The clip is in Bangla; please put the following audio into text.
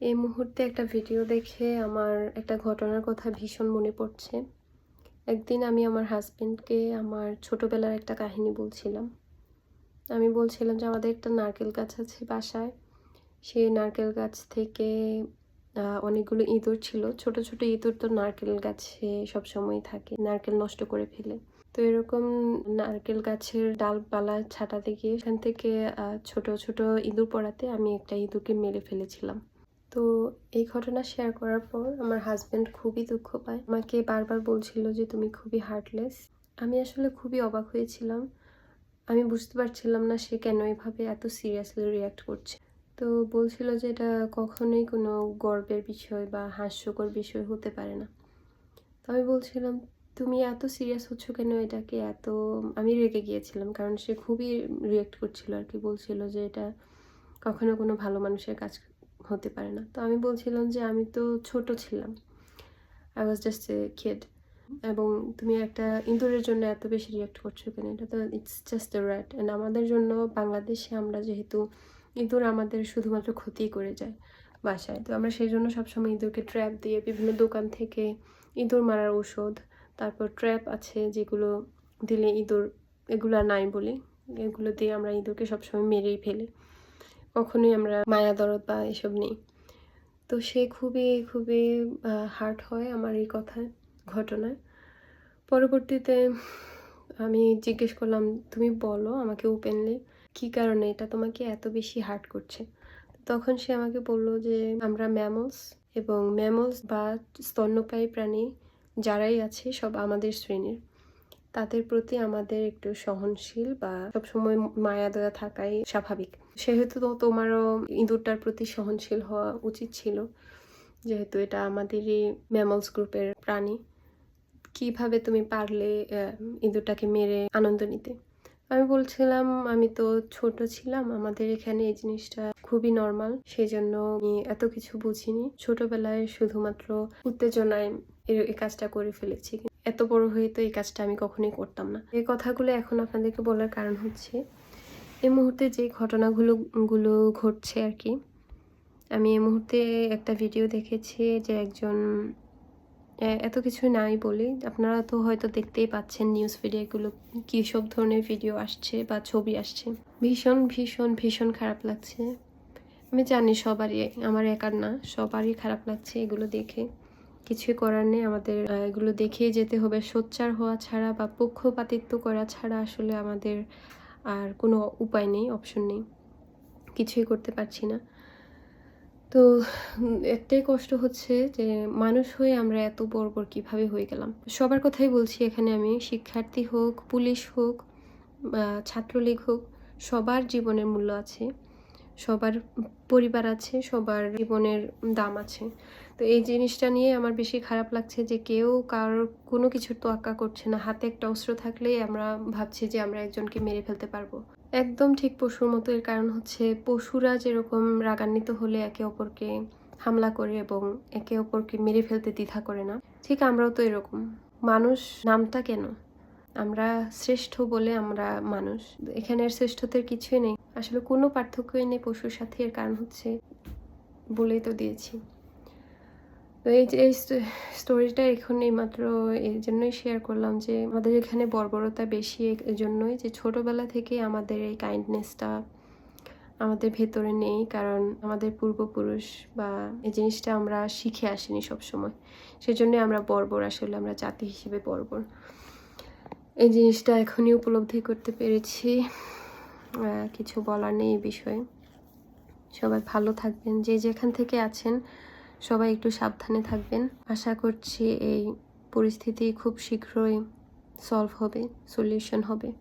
এই মুহূর্তে একটা ভিডিও দেখে আমার একটা ঘটনার কথা ভীষণ মনে পড়ছে। একদিন আমি আমার হাজব্যান্ডকে আমার ছোটবেলার একটা কাহিনী বলছিলাম। আমি বলছিলাম যে, আমাদের একটা নারকেল গাছ আছে বাসায়। সেই নারকেল গাছ থেকে অনেকগুলো ইঁদুর ছিল। ছোট ছোট ইঁদুর তো নারকেল গাছে সবসময় থাকে। নারকেল নষ্ট করে ফেলে। তো এরকম নারকেল গাছের ডালপালা ছাটাতে গিয়ে সেখান থেকে ছোট ছোট ইঁদুর পড়াতে আমি একটা ইঁদুরকে মেরে ফেলেছিলাম। তো এই ঘটনা শেয়ার করার পর আমার হাজব্যান্ড খুবই দুঃখ পায়। আমাকে বারবার বলছিল যে, তুমি খুবই হার্টলেস আমি আসলে খুবই অবাক হয়েছিলাম। আমি বুঝতে পারছিলাম না সে কেন এভাবে এত সিরিয়াসলি রিয়াক্ট করছে। তো বলছিল যে, এটা কখনোই কোনো গর্বের বিষয় বা হাস্যকর বিষয় হতে পারে না। তো আমি বলছিলাম, তুমি এত সিরিয়াস হচ্ছ কেন? এটাকে এত আমি রেগে গিয়েছিলাম, কারণ সে খুবই রিয়েক্ট করছিল আর কি। বলছিল যে, এটা কখনো কোনো ভালো মানুষের কাজ হতে পারে না। তো আমি বলছিলাম যে আমি তো ছোট ছিলাম। I was just a kid এবং তুমি একটা ইঁদুরের জন্য এত বেশি রিয়াক্ট করছ কেন? এটা তো it's just a right and আমাদের জন্য বাংলাদেশে আমরা যেহেতু ইঁদুর আমাদের শুধুমাত্র ক্ষতি করে যায় বাসায়। তো আমরা সেই জন্য সবসময় ইঁদুরকে ট্র্যাপ দিয়ে বিভিন্ন দোকান থেকে ইঁদুর মারার ঔষধ, তারপর ট্র্যাপ আছে যেগুলো দিলে ইঁদুর, এগুলো নাই বলি, এগুলো দিয়ে আমরা ইঁদুরকে সবসময় মেরেই ফেলি। কখনোই আমরা মায়া দরদ বা এসব নেই। তো সে খুবই খুবই হার্ট হয় আমার এই কথায় ঘটনায়। পরবর্তীতে আমি জিজ্ঞেস করলাম, তুমি বলো আমাকে ওপেনলি কি কারণে এটা তোমাকে এত বেশি হার্ট করছে? তখন সে আমাকে বলল যে, আমরা ম্যামলস এবং ম্যামলস বা স্তন্যপায়ী প্রাণী যারাই আছে সব আমাদের শ্রেণির। তাদের প্রতি আমাদের একটু সহনশীল বা সবসময় মায়া দয়া থাকাই স্বাভাবিক। সেহেতু তো তোমারও ইঁদুরটার প্রতি সহনশীল হওয়া উচিত ছিল। যেহেতু এটা আমাদেরই ম্যামলস গ্রুপের প্রাণী। কীভাবে তুমি পারলে ইঁদুরটাকে মেরে আনন্দ নিতে? আমি বলছিলাম, আমি তো ছোট ছিলাম, আমাদের এখানে এই জিনিসটা খুবই নর্মাল সেই জন্য আমি এত কিছু বুঝিনি। ছোটবেলায় শুধুমাত্র উত্তেজনায় এই কাজটা করে ফেলেছি। এত বড় হয়ে তো এই কাজটা আমি কখনোই করতাম না। এই কথাগুলো এখন আপনাদেরকে বলার কারণ হচ্ছে, এই মুহূর্তে যে ঘটনাগুলো, গুলো ঘটছে আর কি আমি এই মুহূর্তে একটা ভিডিও দেখেছি যে একজন এত কিছু নাই বলি, আপনারা তো হয়তো দেখতেই পাচ্ছেন নিউজ ভিডিওগুলো কী সব ধরনের ভিডিও আসছে বা ছবি আসছে। ভীষণ ভীষণ ভীষণ খারাপ লাগছে। আমি জানি সবারই, আমার একার না, সবারই খারাপ লাগছে এগুলো দেখে। কিছুই করার নেই। আমাদের এগুলো দেখেই যেতে হবে। সোচ্চার হওয়া ছাড়া বা পক্ষপাতিত্ব করা ছাড়া আসলে আমাদের আর কোনো উপায় নেই অপশন নেই। কিছুই করতে পারছি না। তো একটাই কষ্ট হচ্ছে যে মানুষ হয়ে আমরা এত বর্বর কীভাবে হয়ে গেলাম? সবার কথাই বলছি এখানে আমি, শিক্ষার্থী হোক, পুলিশ হোক, বা ছাত্রলীগ হোক, সবার জীবনের মূল্য আছে। সবার পরিবার আছে, সবার জীবনের দাম আছে। তো এই জিনিসটা নিয়ে আমার বেশি খারাপ লাগছে যে কেউ কারোর কোনো কিছুর তো তোয়াক্কা করছে না। হাতে একটা অস্ত্র থাকলেই আমরা ভাবছি যে আমরা একজনকে মেরে ফেলতে পারব। একদম ঠিক পশুর মতো। এর কারণ হচ্ছে পশুরা যেরকম রাগান্বিত হলে একে অপরকে হামলা করে এবং একে অপরকে মেরে ফেলতে দ্বিধা করে না, ঠিক আমরাও তো এরকম। মানুষ নামটা কেন? আমরা শ্রেষ্ঠ বলে আমরা মানুষ। এখানের শ্রেষ্ঠত্বের কিছুই নেই। আসলে কোনো পার্থক্যই নেই পশুর সাথে, এর কারণ হচ্ছে বলেই তো দিয়েছি। তো এই যে, এই স্টোরিটা এখন এইমাত্র এই জন্যই শেয়ার করলাম যে, আমাদের এখানে বর্বরতা বেশি এই জন্যই যে ছোটবেলা থেকে আমাদের এই কাইন্ডনেসটা আমাদের ভেতরে নেই, কারণ আমাদের পূর্বপুরুষ বা এই জিনিসটা আমরা শিখে আসিনি সবসময়। সেজন্য আমরা বর্বর, আসলে আমরা জাতি হিসেবে বর্বর। এই জিনিসটা এখনই উপলব্ধি করতে পেরেছি। কিছু বলার নেই এই বিষয়ে। সবাই ভালো থাকবেন। যে যেখান থেকে আছেন, সবাই একটু সাবধানে থাকবেন। আশা করছি এই পরিস্থিতি খুব শীঘ্রই সলভ হবে সলিউশন হবে।